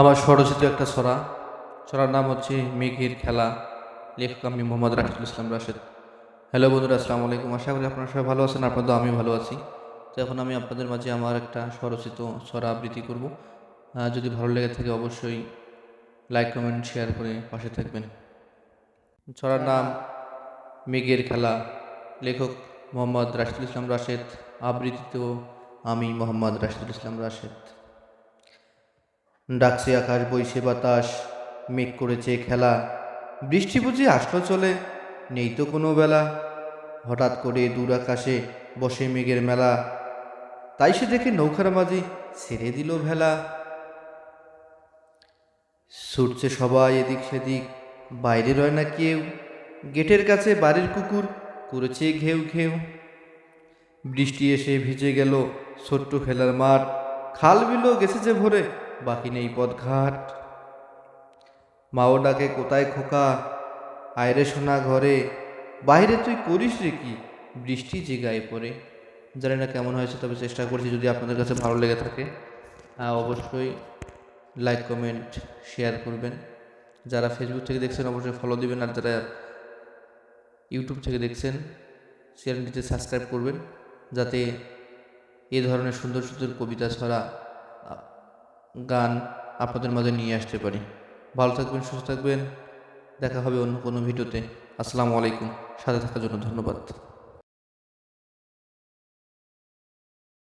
আমার স্বরচিত একটা ছড়া ছড়ার নাম হচ্ছে মেঘের খেলা। লেখক আমি মোহাম্মদ রাশিদুল ইসলাম রাশেদ। হ্যালো বন্ধুরা, আসসালামু আলাইকুম। আশা করি আপনারা সবাই ভালো আছেন, আপনাদের আমি ভালো আছি। তো এখন আমি আপনাদের মাঝে আমার একটা স্বরচিত ছড়া আবৃত্তি করব। যদি ভালো লেগে থাকে অবশ্যই লাইক, কমেন্ট, শেয়ার করে পাশে থাকবেন। ছড়ার নাম মেঘের খেলা। লেখক মোহাম্মদ রাশিদুল ইসলাম রাশেদ। আবৃত্তিত আমি মোহাম্মদ রাশিদুল ইসলাম রাশেদ। ডাকছে আকাশ বইছে বাতাস, মেঘ করেছে খেলা। বৃষ্টি বুঝি আসলো চলে, নেই তো কোনো বেলা। হঠাৎ করে দূর আকাশে বসে মেঘের মেলা। তাই সে দেখে নৌকার মাঝি ছেড়ে দিল ভেলা। ছুটছে সবাই এদিক সেদিক, বাইরে রয় না কেউ। গেটের কাছে বাড়ির কুকুর করেছে ঘেউ ঘেউ। বৃষ্টি এসে ভিজে গেল ছোট্ট খেলার মাঠ। খাল বিলো গেছে যে ভরে বাকি নেই পদঘাট মাও ডাকে, কোথায় খোকা? আয়রে সোনা ঘরে। বাইরে তুই করিস রে কি? বৃষ্টি যে গায়ে পড়ে। জানি না কেমন হয়েছে, তবে চেষ্টা করছি যদি আপনাদের কাছে ভালো লেগে থাকে। অবশ্যই লাইক কমেন্ট শেয়ার করবেন। যারা ফেসবুক থেকে দেখছেন, অবশ্যই ফলো দিবেন। আর যারা ইউটিউব থেকে দেখছেন, চ্যানেলটিতে সাবস্ক্রাইব করবেন। যাতে এ ধরনের সুন্দর সুন্দর কবিতা ছড়া গান আপনাদের মাঝে নিয়ে আসতে পারি। ভালো থাকবেন, সুস্থ থাকবেন। দেখা হবে অন্য কোনো ভিডিওতে। আসসালামু আলাইকুম। সাথে থাকার জন্য ধন্যবাদ।